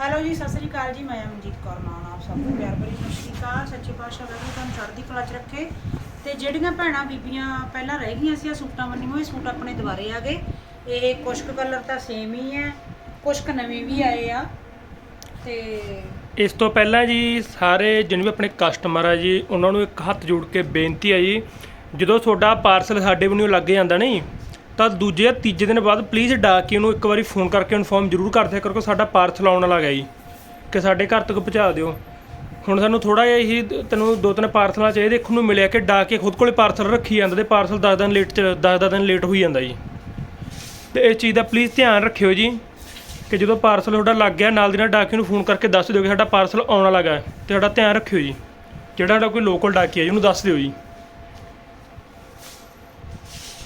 Hello ਜੀ, ਸਤਿ ਸ੍ਰੀ ਅਕਾਲ ਜੀ। ਮੈਂ ਅਮਨਜੀਤ ਕੌਰ ਮਾਨ ਆਪ ਸਭ ਨੂੰ ਪਿਆਰ ਭਰੀ ਸਤਿ ਸ੍ਰੀ ਅਕਾਲ। ਸੱਚੇ ਪਾਤਸ਼ਾਹ ਵਾਹਿਗੁਰੂ ਤੁਹਾਨੂੰ ਚੜ੍ਹਦੀ ਕਲਾ 'ਚ ਰੱਖੇ। ਤੇ ਜਿਹੜੀਆਂ ਭੈਣਾਂ ਬੀਬੀਆਂ ਪਹਿਲਾਂ ਰਹਿ ਗਈਆਂ ਸੀ ਆ ਸੂਟਾਂ ਬੰਨੀ ਹੋਏ, ਸੂਟ ਆਪਣੇ ਦੁਬਾਰੇ ਆ ਗਏ। ਇਹ ਕੁਛ ਕੁ ਕਲਰ ਤਾਂ ਸੇਮ ਹੀ ਹੈ। ਕੁਛ ਕੁ ਨਵੇਂ ਵੀ ਆਏ ਆ। ਤੇ ਇਸ ਤੋਂ ਪਹਿਲਾਂ ਜੀ, ਸਾਰੇ ਜਿੰਨੇ ਵੀ ਆਪਣੇ ਕਸਟਮਰ ਆ ਜੀ, ਉਹਨਾਂ ਨੂੰ ਇੱਕ ਹੱਥ ਜੋੜ ਕੇ ਬੇਨਤੀ ਹੈ ਜੀ, ਜਦੋਂ ਤੁਹਾਡਾ ਪਾਰਸਲ ਸਾਡੇ ਵੱਲੋਂ ਲੱਗ ਜਾਂਦਾ ਨਹੀਂ ਤਾਂ ਦੂਜੇ ਜਾਂ ਤੀਜੇ ਦਿਨ ਬਾਅਦ ਪਲੀਜ਼ ਡਾਕੀ ਉਹਨੂੰ ਇੱਕ ਵਾਰੀ ਫੋਨ ਕਰਕੇ ਇਨਫੋਰਮ ਜ਼ਰੂਰ ਕਰ ਦਿਆ ਕਰੋ ਕਿ ਸਾਡਾ ਪਾਰਸਲ ਆਉਣ ਵਾਲਾ ਹੈ ਜੀ, ਕਿ ਸਾਡੇ ਘਰ ਤੱਕ ਪਹੁੰਚਾ ਦਿਓ। ਹੁਣ ਸਾਨੂੰ ਥੋੜਾ ਜਿਹਾ ਹੀ ਤੈਨੂੰ ਦੋ ਤਿੰਨ ਪਾਰਸਲਾਂ ਚ ਇਹ ਦੇਖਣ ਨੂੰ ਮਿਲਿਆ ਕਿ ਡਾਕੇ ਖੁਦ ਕੋਲੇ ਪਾਰਸਲ ਰੱਖੀ ਜਾਂਦਾ ਤੇ ਪਾਰਸਲ 10 ਦਿਨ ਲੇਟ 10 ਦਿਨ ਲੇਟ ਹੋਈ ਜਾਂਦਾ ਜੀ। ਤੇ ਇਸ ਚੀਜ਼ ਦਾ ਪਲੀਜ਼ ਧਿਆਨ ਰੱਖਿਓ ਜੀ, ਕਿ ਜਦੋਂ ਪਾਰਸਲ ਤੁਹਾਡਾ ਲੱਗ ਗਿਆ, ਨਾਲ ਦੀ ਨਾਲ ਡਾਕੀ ਨੂੰ ਫੋਨ ਕਰਕੇ ਦੱਸ ਦਿਓ ਕਿ ਸਾਡਾ ਪਾਰਸਲ ਆਉਣ ਵਾਲਾ ਹੈ ਤੇ ਸਾਡਾ ਧਿਆਨ ਰੱਖਿਓ ਜੀ। ਜਿਹੜਾ ਸਾਡਾ ਕੋਈ ਲੋਕਲ ਡਾਕੀ ਹੈ ਜੀ, ਉਹਨੂੰ ਦੱਸ ਦਿਓ ਜੀ।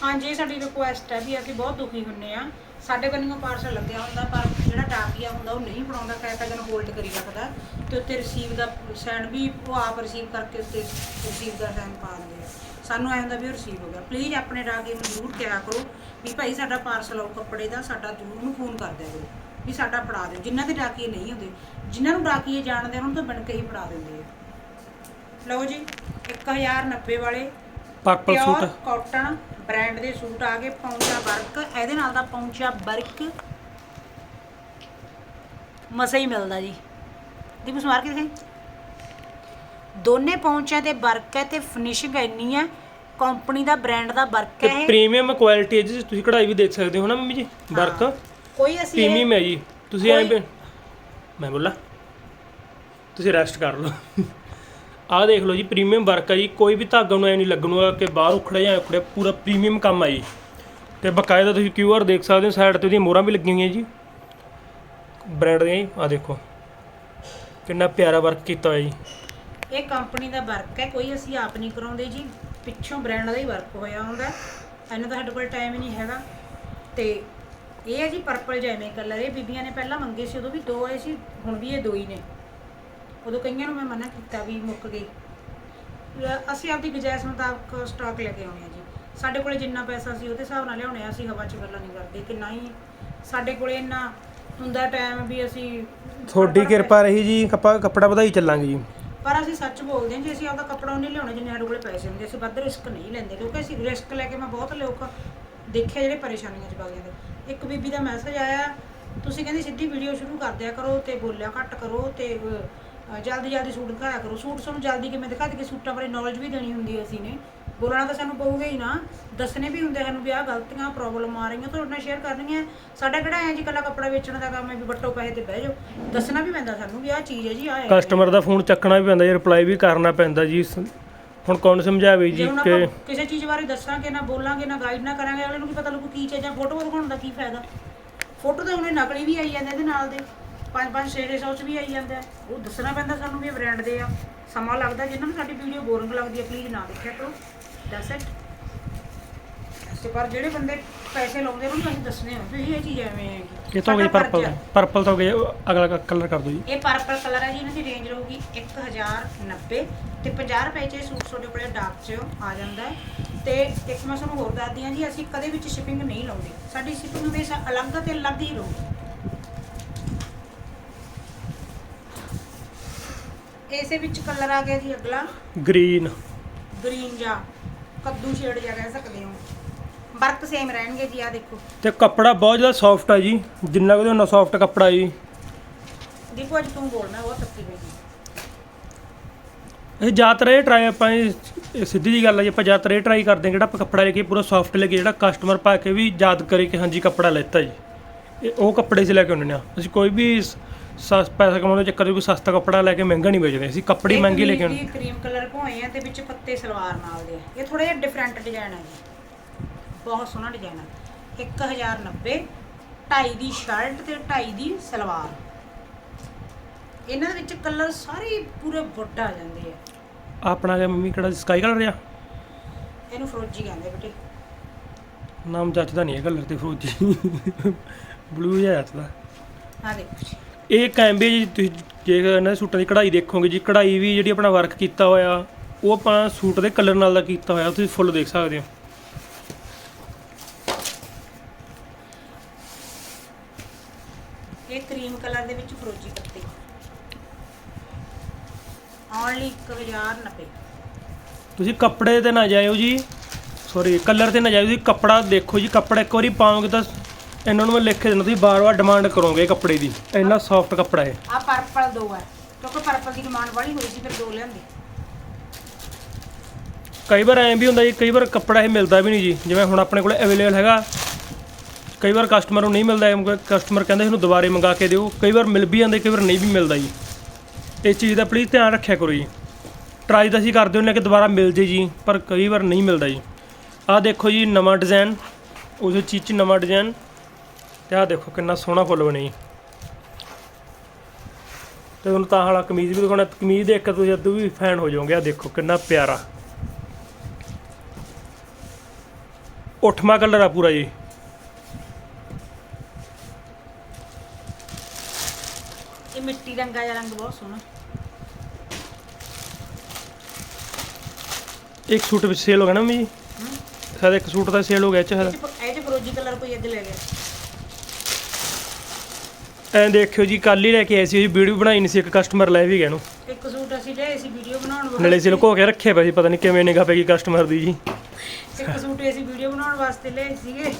ਹਾਂਜੀ ਇਹ ਸਾਡੀ ਰਿਕੁਐਸਟ ਹੈ ਵੀ ਅਸੀਂ ਬਹੁਤ ਦੁਖੀ ਹੁੰਨੇ ਆ ਸਾਡੇ ਕੰਨਿਓ ਪਾਰਸਲ ਲੱਗਿਆ ਹੁੰਦਾ ਪਰ ਜਿਹੜਾ ਡਾਕੀਆ ਹੁੰਦਾ ਉਹ ਨਹੀਂ ਫੜਾਉਂਦਾ ਕਈ ਕਈ ਦਿਨ ਹੋਲਡ ਕਰੀ ਰੱਖਦਾ ਤੇ ਉੱਤੇ ਰਿਸੀਵ ਦਾ ਸਾਈਨ ਵੀ ਉਹ ਆਪ ਰਿਸੀਵ ਕਰਕੇ ਉੱਤੇ ਰਿਸੀਵ ਦਾ ਸਾਈਨ ਪਾ ਦਿੰਦੇ ਆ। ਸਾਨੂੰ ਐ ਹੁੰਦਾ ਵੀ ਉਹ ਰਿਸੀਵ ਹੋ ਗਿਆ। ਪਲੀਜ਼ ਆਪਣੇ ਡਾਕੀਏ ਨੂੰ ਜ਼ਰੂਰ ਕਿਹਾ ਕਰੋ ਵੀ ਭਾਈ ਸਾਡਾ ਪਾਰਸਲ ਆਉ ਕੱਪੜੇ ਦਾ ਸਾਡਾ ਜ਼ਰੂਰ ਨੂੰ ਫੋਨ ਕਰ ਦਿਆ ਕਰੋ ਵੀ ਸਾਡਾ ਫੜਾ ਦਿਓ। ਜਿਨ੍ਹਾਂ ਦੇ ਡਾਕੀਏ ਨਹੀਂ ਹੁੰਦੇ ਜਿਨ੍ਹਾਂ ਨੂੰ ਡਾਕੀਏ ਜਾਣਦੇ ਆ, ਉਹਨਾਂ ਨੂੰ ਤਾਂ ਬਣ ਕੇ ਹੀ ਫੜਾ ਦਿੰਦੇ ਆ। ਲਓ ਜੀ 1090 ਵਾਲੇ ਪਰਪਲ ਸੂਟ ਕਾਟਨ ਬ੍ਰਾਂਡ ਦੇ ਸੂਟ ਆ ਗਏ ਪੌਂਚਾ ਵਰਕ ਇਹਦੇ ਨਾਲ ਦਾ ਪੌਂਚਾ ਵਰਕ ਮਸਾ ਹੀ ਮਿਲਦਾ ਜੀ। ਦੀਪੂ ਸਮਾਰ ਕੇ ਦਿਖਾਈ। ਦੋਨੇ ਪੌਂਚਿਆਂ ਤੇ ਵਰਕ ਹੈ ਤੇ ਫਿਨਿਸ਼ਿੰਗ ਇੰਨੀ ਹੈ ਕੰਪਨੀ ਦਾ ਬ੍ਰਾਂਡ ਦਾ ਵਰਕ ਤੇ ਹੈ ਇਹ। ਪ੍ਰੀਮੀਅਮ ਕੁਆਲਿਟੀ ਹੈ ਜੀ ਤੁਸੀਂ ਕਢਾਈ ਵੀ ਦੇਖ ਸਕਦੇ ਹੋ ਨਾ ਮੰਮੀ ਜੀ ਵਰਕ। ਕੋਈ ਅਸੀਂ ਇਹ- ਪ੍ਰੀਮੀਅਮ ਹੈ ਜੀ। ਤੁਸੀਂ ਐਂ ਕੋਈ- ਮੈਂ ਬੋਲਾਂ। ਤੁਸੀਂ ਰੈਸਟ ਕਰ ਲਓ। ਆਹ ਦੇਖ ਲਓ ਜੀ ਪ੍ਰੀਮੀਅਮ ਵਰਕ ਹੈ ਜੀ। ਕੋਈ ਵੀ ਧਾਗਾ ਨੂੰ ਐ ਨਹੀਂ ਲੱਗਣੂਗਾ ਕਿ ਬਾਹਰ ਉਖੜਿਆ ਜਾਂ ਉਖੜਿਆ, ਪੂਰਾ ਪ੍ਰੀਮੀਅਮ ਕੰਮ ਹੈ ਜੀ। ਤੇ ਬਕਾਇਦਾ ਤੁਸੀਂ ਕਿਊਆਰ ਦੇਖ ਸਕਦੇ ਹੋ ਸਾਈਡ ਤੇ ਉਹਦੀਆਂ ਮੋਹਰਾਂ ਵੀ ਲੱਗੀਆਂ ਹੋਈਆਂ ਜੀ। ਬ੍ਰਾਂਡ ਦੀਆਂ ਜੀ, ਆਹ ਦੇਖੋ। ਕਿੰਨਾ ਪਿਆਰਾ ਵਰਕ ਕੀਤਾ ਹੋਇਆ ਜੀ। ਇਹ ਕੰਪਨੀ ਦਾ ਵਰਕ ਹੈ, ਕੋਈ ਅਸੀਂ ਆਪ ਨਹੀਂ ਕਰਾਉਂਦੇ ਜੀ। ਪਿੱਛੋਂ ਬ੍ਰਾਂਡ ਦਾ ਹੀ ਵਰਕ ਹੋਇਆ ਹੁੰਦਾ। ਇਹਨਾਂ ਦਾ ਸਾਡੇ ਕੋਲ ਟਾਈਮ ਹੀ ਨਹੀਂ ਹੈਗਾ। ਤੇ ਇਹ ਹੈ ਜੀ ਪਰਪਲ ਜੈਵੇਂ ਕਲਰ ਇਹ ਬੀਬੀਆਂ ਨੇ ਪਹਿਲਾਂ ਮੰਗੇ ਸੀ, ਉਦੋਂ ਵੀ ਦੋ ਆਏ ਸੀ, ਹੁਣ ਵੀ ਇਹ ਦੋ ਹੀ ਨੇ। ਉਦੋਂ ਕਈਆਂ ਨੂੰ ਮੈਂ ਮਨਾ ਕੀਤਾ ਵੀ ਮੁੱਕ ਲ- ਅਸੀਂ ਆਪਦੀ ਗੁਜਾਇਸ਼ ਮੁਤਾਬਕ ਸਟਾਕ ਲੈ ਕੇ ਆਉਣੇ ਆ ਜੀ। ਸਾਡੇ ਕੋਲੇ ਜਿੰਨਾ ਪੈਸਾ ਸੀ ਉਹਦੇ ਹਿਸਾਬ ਨਾਲ ਲਿਆਉਣੇ ਆ ਅਸੀਂ ਹਵਾ 'ਚ ਗੱਲਾਂ ਨਹੀਂ ਕਰਦੇ ਕਿ ਨਹੀਂ ਸਾਡੇ ਕੋਲੇ ਇੰਨਾ ਹੁੰਦਾ ਟਾਈਮ ਵੀ ਅਸੀਂ ਤੁਹਾਡੀ ਕਿਰਪਾ ਰਹੀ ਜੀ ਕੱਪਾ ਕੱਪੜਾ ਵਧਾਈ ਚੱਲਾਂਗੇ ਜੀ। ਪਰ ਅਸੀਂ ਸੱਚ ਬੋਲਦੇ ਹਾਂ ਜੇ ਅਸੀਂ ਆਪਦਾ ਕੱਪੜਾ ਉਹਨੇ ਲਿਆਉਣਾ ਜਿੰਨੇ ਸਾਡੇ ਕੋਲੇ ਪੈਸੇ ਹੁੰਦੇ ਅਸੀਂ ਵੱਧ ਰਿਸਕ ਨਹੀਂ ਲੈਂਦੇ ਕਿਉਂਕਿ ਅਸੀਂ ਰਿਸਕ ਲੈ ਕੇ ਮੈਂ ਬਹੁਤ ਲੋਕ ਦੇਖੇ ਜਿਹੜੇ ਪਰੇਸ਼ਾਨੀਆਂ 'ਚ ਵਗ ਜਾਂਦੇ ਇੱਕ ਬੀਬੀ ਦਾ ਮੈਸੇਜ ਆਇਆ ਤੁਸੀਂ ਕਹਿੰਦੇ ਸਿੱਧੀ ਵੀਡੀਓ ਸ਼ੁਰੂ ਕਰ ਦਿਆ ਕਰੋ ਤੇ ਬੋਲਿਆ ਘੱਟ ਕਰੋ ਤੇ ਅਹ, ਜਲਦੀ ਜਲਦੀ ਸੂਟ ਦਿਖਾਇਆ ਕਰੋ। ਸੂਟ ਸਾਨੂੰ ਜਲਦੀ ਕਿਵੇਂ ਦਿਖਾ ਦੇ ਸੂਟਾਂ ਬਾਰੇ ਨੌਲੇਜ ਵੀ ਦੇਣੀ ਹੁੰਦੀ ਹੈ ਅਸੀਂ ਨੇ। ਬੋਲਣਾ ਤਾਂ ਸਾਨੂੰ ਪਊਗਾ ਹੀ ਨਾ। ਦੱਸਣੇ ਵੀ ਹੁੰਦੇ ਸਾਨੂੰ ਵੀ ਆਹ ਗਲਤੀਆਂ ਪ੍ਰੋਬਲਮ ਆ ਰਹੀਆਂ। ਤੁਹਾਡੇ ਨਾਲ ਸ਼ੇਅਰ ਕਰਨੀਆਂ। ਸਾਡਾ ਕਿਹੜਾ ਐ ਜੀ ਕੱਲਾ ਕੱਪੜਾ ਵੇਚਣ ਦਾ ਕੰਮ ਹੈ ਵੀ ਵੱਟੋ ਪੈਸੇ ਤੇ ਬਹਿ ਜਾਓ। ਦੱਸਣਾ ਵੀ ਪੈਂਦਾ ਸਾਨੂੰ ਵੀ ਆਹ ਚੀਜ਼ ਹੈ ਜੀ ਆਹ ਹੈ। ਕਸਟਮਰ ਦਾ ਫੋਨ ਚੱਕਣਾ ਵੀ ਪੈਂਦਾ ਜੀ ਰਿਪਲਾਈ ਵੀ ਕਰਨਾ ਪੈਂਦਾ ਜੀ। ਸ- ਹੁਣ ਕੌਣ ਸਮਝਾਵੇ ਜੇ ਜੀ ਹੁਣ ਕਿ ਆਪਾਂ ਕਿਸੇ ਚੀਜ਼ ਬਾਰੇ ਦੱਸਾਂਗੇ ਨਾ ਬੋਲਾਂਗੇ ਨਾ ਗਾਈਡ ਨਾ ਕਰਾਂਗੇ ਅਗਲੇ ਨੂੰ ਕੀ ਪਤਾ ਲੱਗੂ ਕੀ ਚੀਜ਼ ਫੋਟੋ ਦਿਖਾਉਣ ਦਾ ਕੀ ਫਾਇਦਾ। ਫੋਟੋ ਤਾਂ ਉਹਨੇ ਨਕਲੀ ਵੀ ਆਈ ਜਾਂਦੇ ਇਹਦੇ ਨਾਲ ਦੇ। ਪੰਜ ਪੰਜ ਛੇ ਛੇ ਸੌ ਚ ਵੀ ਆਈ ਜਾਂਦਾ। ਉਹ ਦੱਸਣਾ ਪੈਂਦਾ ਸਾਨੂੰ ਵੀ ਬ੍ਰਾਂਡ ਦੇ ਆ। ਸਮਾਂ ਲੱਗਦਾ ਜਿਨ੍ਹਾਂ ਨੂੰ ਸਾਡੀ ਵੀਡੀਓ ਬੋਰਿੰਗ ਲੱਗਦੀ ਹੈ ਪਲੀਜ਼ ਨਾ ਦੇਖਿਆ ਕਰੋ। ਦੈਟਸ ਇਟ ਤੇ ਪਰ ਜਿਹੜੇ ਬੰਦੇ ਪੈਸੇ ਲਾਉਂਦੇ ਉਹਨਾਂ ਨੂੰ ਅਸੀਂ ਦੱਸਣੇ ਆ ਵੀ ਇਹ ਚੀਜ਼ ਐਵੇਂ ਹੈ ਇਹ ਤਾਂ ਹੋ ਗਈ ਪਰਪਲ ਪਰਪਲ ਤਾਂ ਹੋ ਗਿਆ ਅਗਲਾ ਕਲਰ ਕਰ ਦਿਓ ਜੀ। ਇਹ ਪਰਪਲ ਕਲਰ ਹੈ ਜੀ ਇਹਨਾਂ ਦੀ ਰੇਂਜ ਰਹੂਗੀ 1090 ਤੇ 50 ਰੁਪਏ ਚ ਇਹ ਸੂਟ ਤੁਹਾਡੇ ਕੋਲੇ ਡਾਕ ਚ ਆ ਜਾਂਦਾ ਹੈ। ਤੇ ਇੱਕ ਮੈਂ ਤੁਹਾਨੂੰ ਹੋਰ ਦੱਸਦੀ ਹਾਂ ਜੀ ਅਸੀਂ ਕਦੇ ਵਿੱਚ ਸ਼ਿਪਿੰਗ ਨਹੀਂ ਲਾਉਂਦੇ। ਸਾਡੀ ਸ਼ਿਪਿੰਗ ਹਮੇਸ਼ਾ ਅਲੱਗ ਤੇ ਅਲੱਗ ਹੀ ਰਹੂਗੀ। ਇਸੇ ਵਿੱਚ ਕਲਰ ਆ ਗਿਆ ਜੀ ਅਗਲਾ। ਗ੍ਰੀਨ ਗ੍ਰੀਨ ਜਾਂ। ਕੱਦੂ ਸ਼ੇਡ ਜਾਂ ਕਹਿ ਸਕਦੇ ਹੋ। ਵਰਕ ਸੇਮ ਰਹਿਣਗੇ ਜੀ ਆ ਦੇਖੋ। ਤੇ ਕੱਪੜਾ ਬਹੁਤ ਜ਼ਿਆਦਾ ਸੌਫਟ ਹੈ ਜੀ। ਜਿੰਨਾ ਕਿ ਉਹਨਾਂ ਸੌਫਟ ਕੱਪੜਾ ਜੀ। ਦੀਪੂ ਅੱਜ ਤੂੰ ਬੋਲਣਾ ਬਹੁਤ ਤੱਕੀ ਹੋਈ ਇਹ ਜ਼ਿਆਦਾਤਰ ਇਹ ਟਰਾਈ ਆਪਾਂ ਇਹ ਸਿੱਧੀ ਜੀ ਗੱਲ ਹੈ ਜੀ ਆਪਾਂ ਜ਼ਿਆਦਾਤਰ ਇਹ ਟਰਾਈ ਕਰਦੇ ਹਾਂ ਜਿਹੜਾ ਆਪਾਂ ਕੱਪੜਾ ਲੈ ਕੇ ਪੂਰਾ ਸੌਫਟ ਲੈ ਕੇ ਜਿਹੜਾ ਕਸਟਮਰ ਪਾ ਕੇ ਵੀ ਯਾਦ ਕਰੇ ਕਿ ਹਾਂਜੀ ਕੱਪੜਾ ਲੈਤਾ ਜੀ। ਉਹ ਕੱਪੜੇ 'ਚ ਲੈ ਕੇ ਆਉਂਦੇ ਹਾਂ ਅਸੀਂ ਕੋਈ ਵੀ ਸਸ ਪੈਸਾ ਕਮਾਉਣ ਦੇ ਚੱਕਰ 'ਚ ਕੋਈ ਸਸਤਾ ਕੱਪੜਾ ਲੈ ਕੇ ਮਹਿੰਗਾ ਨਹੀਂ ਵੇਚਦੇ। ਅਸੀਂ ਕੱਪੜੇ ਮਹਿੰਗੇ ਲੈ ਕੇ ਆਉਂਦੇ। ਕਰੀਮ ਕਲਰ ਭੋਏ ਆ ਤੇ ਵਿੱਚ ਪੱਤੇ ਸਲਵਾਰ ਨਾਲ ਦੇ ਆ। ਇਹ ਥੋੜਾ ਜਿਹਾ ਡਿਫਰੈਂਟ ਡਿਜ਼ਾਈਨ ਹੈ ਜੀ। ਬਹੁਤ ਸੋਹਣਾ ਡਿਜ਼ਾਈਨ ਹੈ 1090 2.5 ਦੀ ਸ਼ਰਟ ਤੇ 2.5 ਦੀ ਸਲਵਾਰ। ਇਹਨਾਂ ਦੇ ਵਿੱਚ ਕਲਰ ਸਾਰੇ ਪੂਰੇ ਵੱਡ ਆ ਜਾਂਦੇ ਆ। ਆਪਣਾ ਗਿਆ ਮੰਮੀ ਕਿਹੜਾ ਸਕਾਈ ਕਲਰ ਆ? ਇਹਨੂੰ ਫਰੋਜੀ ਕਹਿੰਦੇ ਬੇਟੇ। ਨਾਮ ਜੱਚਦਾ ਨਹੀਂ ਹੈ ਕਲਰ ਤੇ ਫਰੋਜੀ। ਬਲੂ ਜਿਹਾ ਜੱਚਦਾ ਆ ਦੇਖੋ ਜੀ। ਇਹ ਕੈਂਬੇ ਜੀ ਤੁਸੀਂ ਜੇ ਇਹਨਾਂ ਦੇ ਸੂਟਾਂ ਦੀ ਕਢਾਈ ਦੇਖੋਗੇ ਜੀ। ਕਢਾਈ ਵੀ ਜਿਹੜੀ ਆਪਣਾ ਵਰਕ ਕੀਤਾ ਹੋਇਆ ਉਹ ਆਪਾਂ ਸੂਟ ਦੇ ਕਲਰ ਨਾਲ ਦਾ ਕੀਤਾ ਹੋਇਆ ਤੁਸੀਂ ਫੁੱਲ ਦੇਖ ਸਕਦੇ ਹੋ। ਇਹ ਕਰੀਮ ਕਲਰ ਦੇ ਵਿੱਚ ਫਰੋਜੀ ਪੱਤੀ। ਓਨਲੀ 1090 ਤੁਸੀਂ ਕੱਪੜੇ ਤੇ ਨਾ ਜਾਇਓ ਜੀ। ਸੌਰੀ ਕਲਰ ਤੇ ਨਾ ਜਾਇਓ ਜੀ। ਕੱਪੜਾ ਦੇਖੋ ਜੀ ਕੱਪੜਾ ਇੱਕ ਵਾਰੀ ਪਾਓਗੇ ਤਾਂ ਇਹਨਾਂ ਨੂੰ ਮੈਂ ਲਿਖ ਕੇ ਦਿੰਦਾ ਤੁਸੀਂ ਬਾਰ-ਬਾਰ ਡਿਮਾਂਡ ਕਰੋਗੇ ਕੱਪੜੇ ਦੀ। ਇੰਨਾ ਸੌਫਟ ਕੱਪੜਾ ਹੈ ਆ ਪਰਪਲ ਦੋ ਹੈ ਕਿਉਂਕਿ ਪਰਪਲ ਦੀ ਡਿਮਾਂਡ ਵਾਲੀ ਹੋਈ ਸੀ ਫਿਰ ਦੋ ਲਿਆਂਦੇ। ਕਈ ਵਾਰ ਐਂ ਵੀ ਹੁੰਦਾ ਜੀ ਕਈ ਵਾਰ ਕੱਪੜਾ ਇਹ ਮਿਲਦਾ ਵੀ ਨਹੀਂ ਜੀ ਜਿਵੇਂ ਹੁਣ ਆਪਣੇ ਕੋਲ ਅਵੇਲੇਬਲ ਹੈਗਾ। ਕਈ ਵਾਰ ਕਸਟਮਰ ਨੂੰ ਨਹੀਂ ਮਿਲਦਾ ਕਸਟਮਰ ਕਹਿੰਦਾ ਇਹਨੂੰ ਦੁਬਾਰੇ ਮੰਗਾ ਕੇ ਦਿਓ। ਕਈ ਵਾਰ ਮਿਲ ਵੀ ਜਾਂਦੇ ਕਈ ਵਾਰ ਨਹੀਂ ਵੀ ਮਿਲਦਾ ਜੀ। ਇਹ ਚੀਜ਼ ਦਾ ਪਲੀਜ਼ ਧਿਆਨ ਰੱਖਿਆ ਕਰੋ ਜੀ। ਟਰਾਈ ਤਾਂ ਅਸੀਂ ਕਰਦੇ ਹੁੰਦੇ ਹਾਂ ਕਿ ਦੁਬਾਰਾ ਮਿਲ ਜੇ ਜੀ ਪਰ ਕਈ ਵਾਰ ਨਹੀਂ ਮਿਲਦਾ ਜੀ। ਆਹ ਦੇਖੋ ਜੀ ਨਵਾਂ ਡਿਜ਼ਾਈਨ ਉਸ ਚੀਜ਼ 'ਚ ਨਵਾਂ ਡਿਜ਼ਾਈਨ ਤੇ ਆਹ ਦੇਖੋ ਕਿੰਨਾ ਸੋਹਣਾ ਫੁੱਲ ਬਣੇ। ਜੀ ਤੇ ਹੁਣ ਤਾਂ ਹਾਲਾ ਕਮੀਜ਼ ਵੀ ਦਿਖਾਉਣਾ ਕਮੀਜ਼ ਦੇਖ ਕੇ ਤੁਸੀਂ ਅੱਧੂ ਵੀ ਫੈਨ ਹੋ ਜਾਓਗੇ ਆਹ ਦੇਖੋ ਕਿੰਨਾ ਪਿਆਰਾ। ਉੱਠਮਾ ਕਲਰ ਆ ਪੂਰਾ ਜੀ। ਇਹ ਮਿੱਟੀ ਰੰਗਾ ਜਿਹਾ ਰੰਗ ਬਹੁਤ ਸੋਹਣਾ। ਇੱਕ ਸੂਟ ਵਿੱਚ ਸੇਲ ਹੋ ਗਿਆ ਨਾ ਹਮ। ਸ਼ਾਇਦ ਇੱਕ ਸੂਟ ਦਾ ਸੇਲ ਹੋ ਗਿਆ ਇਹ 'ਚ ਇਹ ਚ ਫਰੋਜੀ ਕਲਰ ਕੋਈ ਅੱਜ ਲੈ ਗਿਆ। ਐਂ ਦੇਖਿਓ ਜੀ ਕੱਲ ਹੀ ਲੈ ਕੇ ਆਏ ਸੀ ਜੀ ਵੀਡੀਓ ਬਣਾਈ ਨਹੀਂ ਸੀ ਇੱਕ ਕਸਟਮਰ ਲੈ ਵੀ ਗਿਆ ਇਹਨੂੰ ਇੱਕ ਸੂਟ ਅਸੀਂ ਲਏ ਸੀ ਵੀਡੀਓ ਬਣਾਉਣ ਨਾਲੇ ਵਾਸਤੇ ਸੀ ਲੁਕੋ ਕੇ ਰੱਖਿਆ ਪਿਆ ਸੀ ਪਤਾ ਨਹੀਂ ਕਿਵੇਂ ਨਿਗਾ ਪੈਗੀ ਕਸਟਮਰ ਦੀ ਜੀ। ਇੱਕ ਸੂਟ ਅਸੀਂ ਵੀਡੀਓ ਬਣਾਉਣ ਵਾਸਤੇ ਲਏ ਸੀਗੇ।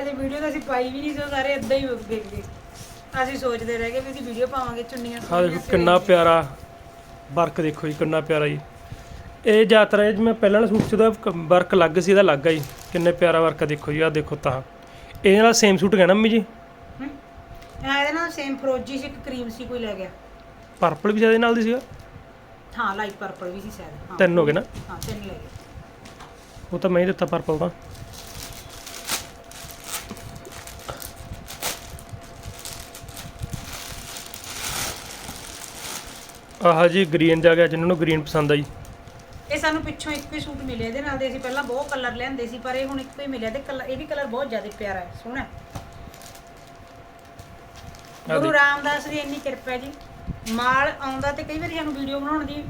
ਅਜੇ ਵੀਡੀਓ ਤਾਂ ਅਸੀਂ ਪਾਈ ਵੀ ਨਹੀਂ ਸੀ ਉਹ ਸਾਰੇ ਇਦਾਂ ਹੀ ਵਿਕ ਗਏ। ਅਸੀਂ ਸੋਚਦੇ ਰਹਿ ਗਏ ਵੀ ਅਸੀਂ ਵੀਡੀਓ ਪਾਵਾਂਗੇ ਚੁੰਨੀਆਂ ਸੋਹਣੀਆਂ ਦੇਖੋ ਕਿੰਨਾ ਪਿਆਰਾ ਵਰਕ ਦੇਖੋ ਜੀ ਕਿੰਨਾ ਪਿਆਰਾ ਜੀ। ਇਹ ਯਾਤਰਾ ਜਿਵੇਂ ਪਹਿਲਾਂ ਵਾਲਾ ਸੂਟ ਸੀ ਉਹਦਾ ਵਰਕ ਲੱਗ ਸੀ ਇਹਦਾ ਲੱਗਾ ਜੀ। ਕਿੰਨੇ ਪਿਆਰਾ ਵਰਕ ਆ ਦੇਖੋ ਜੀ ਆਹ ਦੇਖੋ ਤਾਂ। ਇਹ ਨਾਲ ਸੇਮ ਸੂਟ ਕਹਿਣਾ ਮੰਮੀ ਜੀ। ਹਾਂ ਇਹਦੇ ਨਾਲ ਸੇਮ ਫਰੋਜੀ ਸੀ ਇੱਕ ਕਰੀਮ ਸੀ ਕੋਈ ਲੈ ਗਿਆ। ਪਰਪਲ ਵੀ ਸ਼ਾਇਦ ਇਹਦੇ ਨਾਲ ਦੀ ਸੀਗਾ? ਹਾਂ ਲਾਈਟ ਪਰਪਲ ਵੀ ਸੀ ਸ਼ਾਇਦ ਹਾਂ। ਤਿੰਨ ਹੋ ਗਏ ਨਾ? ਹਾਂ ਤਿੰਨ ਲੈ ਗਏ। ਉਹ ਤਾਂ ਮੈਂ ਹੀ ਦਿੱਤਾ ਪਰਪਲ ਤਾਂ ਆਹ ਜੀ ਗ੍ਰੀਨ ਜਾ ਗਿਆ ਜਿਨ੍ਹਾਂ ਨੂੰ ਗ੍ਰੀਨ ਪਸੰਦ ਆਈ ਇਹ ਸਾਨੂੰ ਪਿੱਛੋਂ ਇੱਕੋ ਹੀ ਸੂਟ ਮਿਲਿਆ ਇਹਦੇ ਨਾਲ ਦੇ ਅਸੀਂ ਪਹਿਲਾਂ ਬਹੁਤ ਕਲਰ ਲੈਂਦੇ ਸੀ ਪਰ ਇਹ ਹੁਣ ਇੱਕੋ ਹੀ ਮਿਲਿਆ ਤੇ ਕਲਰ ਇਹ ਵੀ ਕਲਰ ਬਹੁਤ ਜ਼ਿਆਦਾ ਪਿਆਰਾ ਹੈ ਸੋਹਣਾ ਹੈ। ਗੁਰੂ। ਰਾਮਦਾਸ ਦੀ ਇੰਨੀ ਕਿਰਪਾ ਹੈ ਜੀ। ਮਾਲ ਆਉਂਦਾ ਤੇ ਕਈ ਵਾਰੀ ਸਾਨੂੰ ਵੀਡੀਓ ਬਣਾਉਣ ਦੀ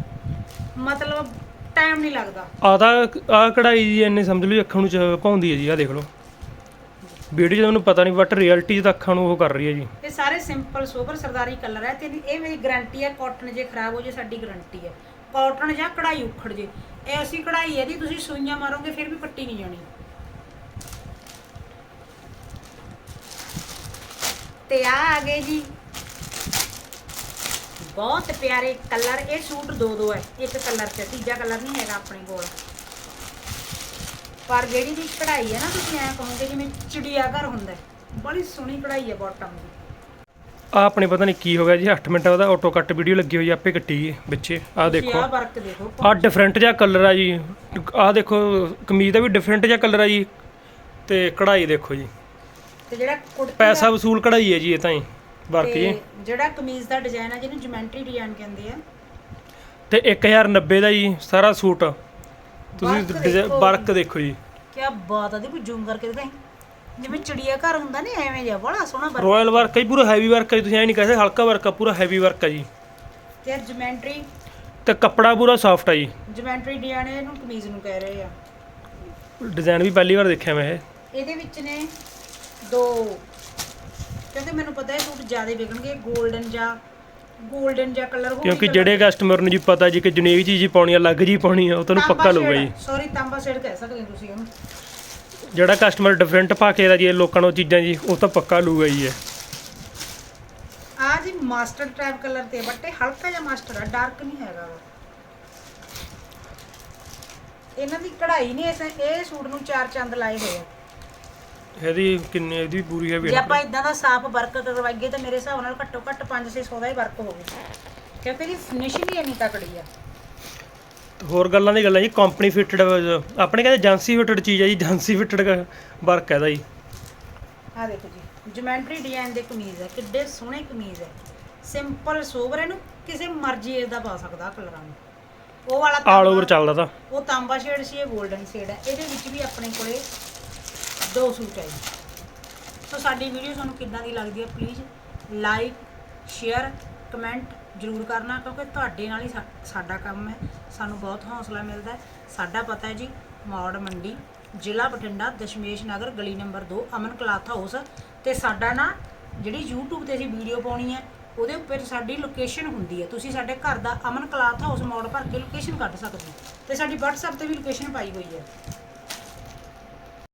ਮਤਲਬ ਟਾਈਮ ਨਹੀਂ ਲੱਗਦਾ। ਤਾਂ ਆਹ ਕਢਾਈ ਜੀ ਇੰਨੇ ਸਮਝ ਲਓ ਜੀ ਅੱਖਾਂ ਨੂੰ ਚ ਪਾਉਂਦੀ ਹੈ ਜੀ ਆਹ ਦੇਖ ਲਓ। ਵੀਡੀਓ 'ਚ ਮੈਨੂੰ ਪਤਾ ਨਹੀਂ ਬਟ ਰਿਐਲਿਟੀ 'ਚ ਤਾਂ ਅੱਖਾਂ ਨੂੰ ਉਹ ਕਰ ਰਹੀ ਹੈ ਜੀ। ਇਹ ਸਾਰੇ ਸਿੰਪਲ ਸੋਬਰ ਸਰਦਾਰੀ ਕਲਰ ਹੈ ਤੇ ਇਹਦੀ- ਇਹ ਮੇਰੀ ਗਾਰੰਟੀ ਹੈ ਕਾਟਨ ਜੇ ਖਰਾਬ ਹੋ ਜੇ ਸਾਡੀ ਗਾਰੰਟੀ ਹੈ। ਕਾਟਨ ਜਾਂ ਕਢਾਈ ਉਖੜ ਜੇ। ਇਹ ਅਸੀਂ ਕਢਾਈ ਇਹਦੀ ਤੁਸੀਂ ਸੂਈਆਂ ਮਾਰੋਗੇ ਫਿਰ ਵੀ ਪੱਟੀ ਨਹੀਂ ਜਾਣੀ। ਤੇ ਆ ਆ ਗਏ ਜੀ। ਬਹੁਤ ਪਿਆਰੇ ਕਲਰ ਇਹ ਸੂਟ ਦੋ ਦੋ ਹੈ ਇੱਕ ਕਲਰ ਚ ਤੀਜਾ ਕਲਰ ਨਹੀਂ ਹੈਗਾ ਆਪਣੇ ਕੋਲ। ਪਰ ਜਿਹੜੀ ਦੀ ਕਢਾਈ ਹੈ ਨਾ ਤੁਸੀਂ ਐ ਕਹੋਗੇ ਜਿਵੇਂ ਚਿੜੀਆ ਘਰ ਹੁੰਦਾ। ਬੜੀ ਸੋਹਣੀ ਕਢਾਈ ਹੈ ਬਾਟਮ ਦੀ। ਆਹ ਆਪਣੇ ਪਤਾ ਨਹੀਂ ਕੀ ਹੋ ਗਿਆ ਜੀ 8 ਮਿੰਟ ਉਹਦਾ ਆਟੋ ਕੱਟ ਵੀਡੀਓ ਲੱਗੀ ਹੋਈ ਆ, ਆਪੇ ਕੱਟੀ ਗਈ ਵਿੱਚੇ। ਤੁਸੀਂ ਦੇਖੋ। ਆਹ ਵਰਕ ਦੇਖੋ ਆਹ ਡਿਫਰੈਂਟ ਜਿਹਾ ਕਲਰ ਆ ਜੀ। ਆਹ ਦੇਖੋ ਕਮੀਜ਼ ਦਾ ਵੀ ਡਿਫਰੈਂਟ ਜਿਹਾ ਕਲਰ ਆ ਜੀ। ਤੇ ਕਢਾਈ ਦੇਖੋ ਜੀ। ਤੇ ਜਿਹੜਾ ਕੁੜਤੀ ਪੈਸਾ ਵਸੂਲ ਕਢਾਈ ਹੈ ਜੀ ਇਹ ਤਾਂ ਹੀ ਵਰਕ ਜੀ। ਤੇ ਜਿਹੜਾ ਕਮੀਜ਼ ਦਾ ਡਿਜ਼ਾਈਨ ਹੈ ਜਿਹਨੂੰ ਜਿਓਮੈਟਰੀ ਡਿਜ਼ਾਈਨ ਕਹਿੰਦੇ ਆ। ਤੇ 1090 ਦਾ ਜੀ ਸਾਰਾ ਸੂਟ। ਤੁਸੀਂ ਵਰਕ ਦੇਖੋ। ਵਰਕ ਦੇਖੋ ਜੀ। ਕੀ ਬਾਤ ਆ ਦੀ ਕੋਈ ਜ਼ੂਮ ਕਰਕੇ ਦਿਖਾਈ ਜਿਵੇਂ ਚਿੜੀਆ ਘਰ ਹੁੰਦਾ ਨਾ ਐਵੇਂ ਜਿਹਾ ਬੜਾ ਸੋਹਣਾ ਵਰਕ। ਰਾਇਲ ਵਰਕ ਹੈ ਜੀ, ਪੂਰਾ ਹੈਵੀ ਵਰਕ ਹੈ ਜੀ, ਤੁਸੀਂ ਐ ਨਹੀਂ ਕਹਿ ਸਕਦੇ ਹਲਕਾ ਵਰਕ ਆ ਪੂਰਾ ਹੈਵੀ ਵਰਕ ਹੈ ਜੀ। ਤੇ ਜਿਓਮੈਟਰੀ ਤੇ ਕੱਪੜਾ ਪੂਰਾ ਸੌਫਟ ਹੈ ਜੀ। ਜਿਓਮੈਟਰੀ ਡਿਜ਼ਾਈਨ ਇਹਨੂੰ ਕਮੀਜ਼ ਨੂੰ ਕਹਿ ਰਹੇ ਆ। ਡਿਜ਼ਾਈਨ ਵੀ ਪਹਿਲੀ ਵਾਰ ਦੇਖਿਆ ਮੈਂ ਇਹ। ਇਹਦੇ ਵਿੱਚ ਨੇ ਦੋ। ਕਿਉਂਕਿ ਮੈਨੂੰ ਪਤਾ ਹੈ ਸੂਟ ਜ਼ਿਆਦਾ ਵਿਕਣਗੇ 골ਡਨ ਜਾਂ 골ਡਨ ਜਾਂ ਕਲਰ ਹੋ ਕਿਉਂਕਿ ਜਿਹੜੇ ਕਸਟਮਰ ਨੂੰ ਜੀ ਪਤਾ ਜੀ ਕਿ ਜੁਨੀਕ ਚੀਜ਼ ਹੀ ਪਾਉਣੀ ਆ ਲੱਗ ਜੀ ਪਾਉਣੀ ਆ ਉਹ ਤੁਹਾਨੂੰ ਪੱਕਾ ਲਊਗਾ ਜੀ। ਸੌਰੀ ਤਾਂਬਾ ਸ਼ੇਡ ਕਹਿ ਸਕਦੇ ਹੋ ਤੁਸੀਂ ਉਹਨੂੰ। ਜਿਹੜਾ ਕਸਟਮਰ ਡਿਫਰੈਂਟ ਪਾ ਕੇ ਦਾ ਜੀ ਇਹ ਲੋਕਾਂ ਨੂੰ ਚੀਜ਼ਾਂ ਜੀ ਉਹ ਤਾਂ ਪੱਕਾ ਲਊਗਾ ਜੀ ਇਹ ਆ ਜੀ ਮਾਸਟਰ ਟਾਈਪ ਕਲਰ ਤੇ ਬਟ ਇਹ ਹਲਕਾ ਜਿਹਾ ਮਾਸਟਰ ਆ ਡਾਰਕ ਨਹੀਂ ਹੈਗਾ। ਇਹਨਾਂ ਦੀ ਕਢਾਈ ਨਹੀਂ ਇਸ ਇਹ ਸੂਟ ਨੂੰ ਚਾਰ ਚੰਦ ਲਾਏ ਹੋਏ ਆ। ਇਹਦੀ ਕਿੰਨੀ ਇਹਦੀ ਵੀ ਪੂਰੀ ਹੈਵੀ ਜੇ ਆਪਾਂ ਇਦਾਂ ਦਾ ਸਾਫ਼ ਵਰਕ ਕਰਵਾਈਏ ਤਾਂ ਮੇਰੇ ਹਿਸਾਬ ਨਾਲ ਘੱਟੋ ਘੱਟ 5-600 ਦਾ ਹੀ ਵਰਕ ਹੋਵੇ ਕਿਉਂਕਿ ਇਹਦੀ ਫਿਨਿਸ਼ਿੰਗ ਹੀ ਇੰਨੀ ਤਕੜੀ ਆ। ਹੋਰ ਗੱਲਾਂ ਦੀ ਗੱਲਾਂ ਜੀ ਕੰਪਨੀ ਫਿਟਡ ਆਪਣੇ ਕਹਿੰਦੇ ਏਜੰਸੀ ਫਿਟਡ ਚੀਜ਼ ਹੈ ਜੀ ਏਜੰਸੀ ਫਿਟਡ ਵਰਕ ਹੈ ਦਾ ਜੀ। ਆ ਦੇਖੋ ਜੀ ਜਿਓਮੈਟਰੀ ਡਿਜ਼ਾਈਨ ਦੇ ਕਮੀਜ਼ ਹੈ ਕਿੱਡੇ ਸੋਹਣੇ ਕਮੀਜ਼ ਹੈ ਸਿੰਪਲ ਸੋਬਰ ਇਹਨੂੰ ਕਿਸੇ ਮਰਜ਼ੀ ਏਜ ਦਾ ਪਾ ਸਕਦਾ ਕਲਰਾਂ ਨੂੰ ਉਹ ਵਾਲਾ ਆਲ ਓਵਰ ਚੱਲਦਾ ਤਾਂ। ਉਹ ਤਾਂਬਾ ਸ਼ੇਡ ਸੀ ਇਹ 골ਡਨ ਸ਼ੇਡ ਹੈ ਇਹਦੇ ਵਿੱਚ ਵੀ ਆਪਣੇ ਕੋਲੇ ਦੋ ਸੂਟ ਹੈ ਜੀ। ਸੋ ਸਾਡੀ ਵੀਡੀਓ ਤੁਹਾਨੂੰ ਕਿੱਦਾਂ ਦੀ ਲੱਗਦੀ ਹੈ ਪਲੀਜ਼ ਲਾਈਕ ਸ਼ੇਅਰ ਕਮੈਂਟ ਜਰੂਰ ਕਰਨਾ, ਕਿਉਂਕਿ ਤੁਹਾਡੇ ਨਾਲ ਹੀ ਸਾਡਾ ਕੰਮ ਹੈ। ਸਾਨੂੰ ਬਹੁਤ ਹੌਸਲਾ ਮਿਲਦਾ ਹੈ। ਸਾਡਾ ਪਤਾ ਹੈ ਜੀ, ਮੌੜ ਮੰਡੀ, ਜ਼ਿਲ੍ਹਾ ਬਠਿੰਡਾ, ਦਸ਼ਮੇਸ਼ ਨਗਰ, ਗਲੀ ਨੰਬਰ 2 ਅਮਨ ਕਲਾਥ ਹਾਊਸ। ਤੇ ਸਾਡਾ ਨਾ, ਜਿਹੜੀ YouTube ਤੇ ਅਸੀਂ ਵੀਡੀਓ ਪਾਉਣੀ ਹੈ, ਉਹਦੇ ਉੱਪਰ ਸਾਡੀ ਲੋਕੇਸ਼ਨ ਹੁੰਦੀ ਹੈ। ਤੁਸੀਂ ਸਾਡੇ ਘਰ ਦਾ ਅਮਨ ਕਲਾਥ ਹਾਊਸ ਮੋੜ ਭਰ ਕੇ ਲੋਕੇਸ਼ਨ ਕੱਢ ਸਕਦੇ ਹੋ। ਤੇ ਸਾਡੀ WhatsApp ਤੇ ਵੀ ਲੋਕੇਸ਼ਨ ਪਾਈ ਹੋਈ ਹੈ।